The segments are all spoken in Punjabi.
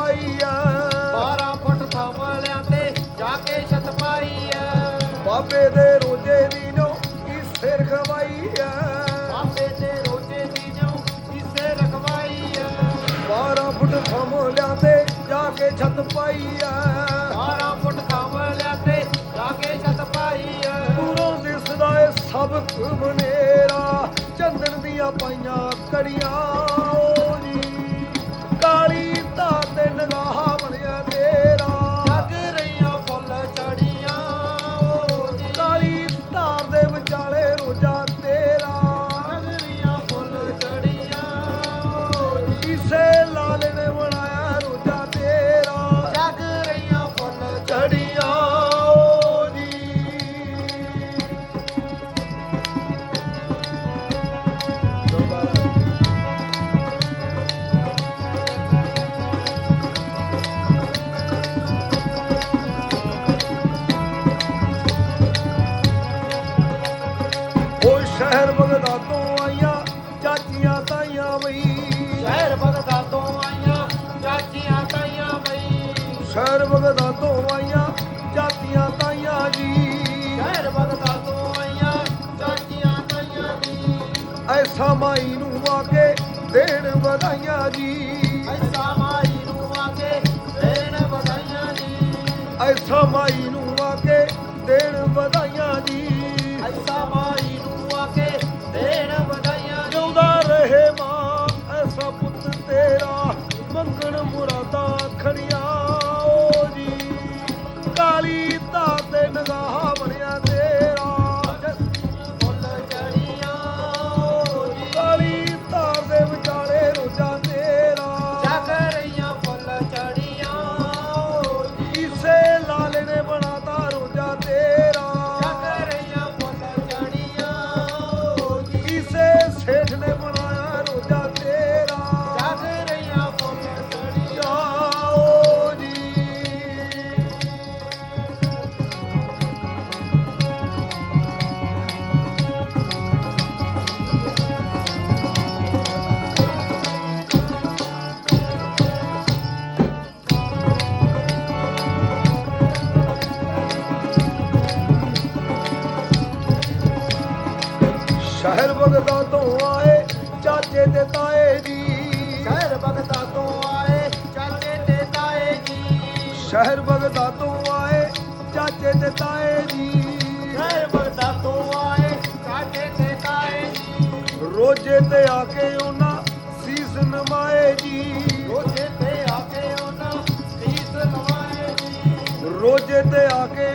ਜਾ ਕੇ ਛੱਤ ਪਾਈ ਐ 12 ਫੁੱਟ ਥਾਮਲਿਆਂ ਤੇ ਜਾ ਕੇ ਛੱਤ ਪਾਈ ਐ ਬਾਬੇ ਦੇ ਰੋਜੇ ਦੀ ਨੋ ਕੀ ਸਿਰ ਖਵਾਈ ਐ ਬਾਬੇ ਤੇ ਰੋਜੇ ਦੀ ਨੂੰ ਕਿਸੇ ਰਖਵਾਈ ਐ 12 ਫੁੱਟ ਲਿਆਂਦੇ ਜਾ ਕੇ ਛੱਤ ਪਾਈ ਐ 12 ਫੁੱਟ ਥਾਮਲਿਆਂ ਤੇ ਜਾ ਕੇ ਛੱਤ ਪਾਈ ਐ ਦੂਰੋਂ ਦਿਸਦਾ ਏ ਸਭ ਕੁਮਨੇਰਾ ਚੰਦਨ ਦੀਆਂ ਪਾਈਆਂ ਕੜੀਆਂ। ਸ਼ਹਿਰ ਬਗਦਾ ਤੋਂ ਆਈਆਂ ਚਾਚੀਆਂ ਤਾਈਆਂ ਬਈ। ਸ਼ਹਿਰ ਬਗਦਾ ਤੋਂ ਆਈਆਂ ਚਾਚੀਆਂ ਤਾਈਆਂ ਬਈ। ਸ਼ਹਿਰ ਬਗਦਾ ਤੋਂ ਆਈਆਂ ਚਾਚੀਆਂ ਤਾਈਆਂ ਜੀ। ਸ਼ਹਿਰ ਬਗਦਾ ਤੋਂ ਆਈਆਂ ਚਾਚੀਆਂ ਤਾਈਆਂ ਦੀ ਐਸਾ ਮਾਈ ਨੂੰ ਆ ਕੇ ਦੇਣ ਵਧਾਈਆਂ ਜੀ। ਐਸਾ ਮਾਈ ਨੂੰ ਆ ਕੇ ਦੇਣ ਵਧਾਈਆਂ ਜੀ। ਐਸਾ ਮਾਈ ਨੂੰ ਆ ਕੇ ਦੇਣ ਵਧਾਈਆਂ ਬਗਦਾ ਤੋਂ ਆਏ ਚਾਚੇ ਤੇ ਤਾਏ ਜੀ। ਸ਼ਹਿਰ ਬਗਦਾ ਤੋਂ ਆਏ ਚਾਚੇ ਤੇ ਤਾਏ ਜੀ। ਸ਼ਹਿਰ ਬਗਦਾ ਤੋਂ ਆਏ ਚਾਚੇ ਤੇ ਤਾਏ ਜੀ। ਸ਼ਹਿਰ ਬਗਦਾ ਤੋਂ ਆਏ ਚਾਚੇ ਤੇ ਤਾਏ ਜੀ। ਰੋਜੇ ਤੇ ਆ ਕੇ ਉਹਨਾਂ ਸੀਸ ਨਮਾਏ ਜੀ। ਰੋਜੇ ਤੇ ਆ ਕੇ ਉਹਨਾਂ ਸੀਸ ਨਵਾਏ ਜੀ। ਰੋਜੇ ਤੇ ਆ ਕੇ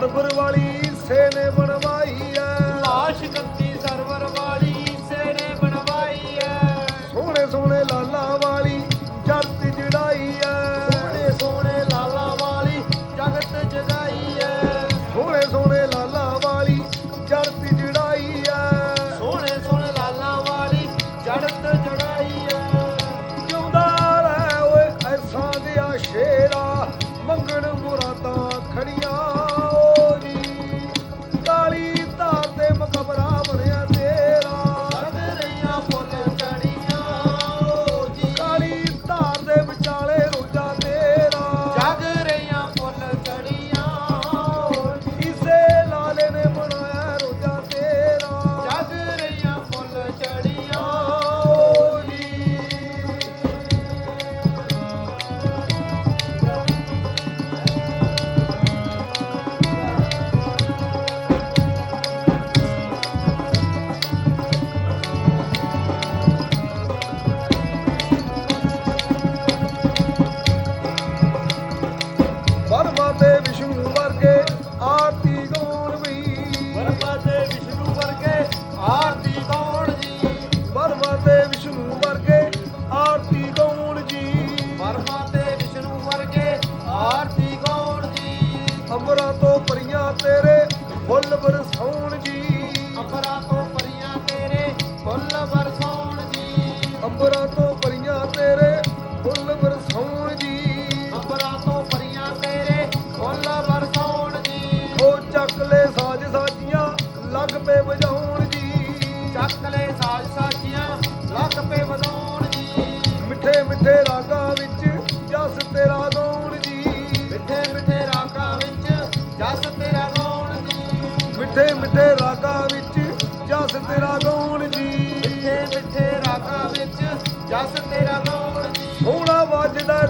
யார் பெருவாளி ਵਿਸ਼ਨੂੰ ਵਰਗੇ ਆਰਤੀ ਗਾਉਣ ਜੀ। ਵਰਮਾ ਤੇ ਵਿਸ਼ਨੂੰ ਵਰਗੇ ਆਰਤੀ ਗਾਉਣ ਜੀ। ਅੰਬਰਾਂ ਤੋਂ ਪਰੀਆਂ ਤੇਰੇ ਫੁੱਲ ਬਰਸ ਮਿੱਠੇ ਰਾਗਾ ਵਿੱਚ ਜਸ ਤੇਰਾ ਗਾਉਣ ਜੀ ਮਿੱਠੇ ਮਿੱਠੇ ਰਾਗਾ ਵਿੱਚ ਜਸ ਤੇਰਾ ਗਾਉਣ ਜੀ ਮਿੱਠੇ ਮਿੱਠੇ ਰਾਗਾ ਵਿੱਚ ਜਸ ਤੇਰਾ ਗਾਉਣ ਜੀ ਮਿੱਠੇ ਮਿੱਠੇ ਰਾਗਾ ਵਿੱਚ ਜਸ ਤੇਰਾ ਗਾਉਣ ਜੀ ਹੋਣਾ ਵੱਜਦਾ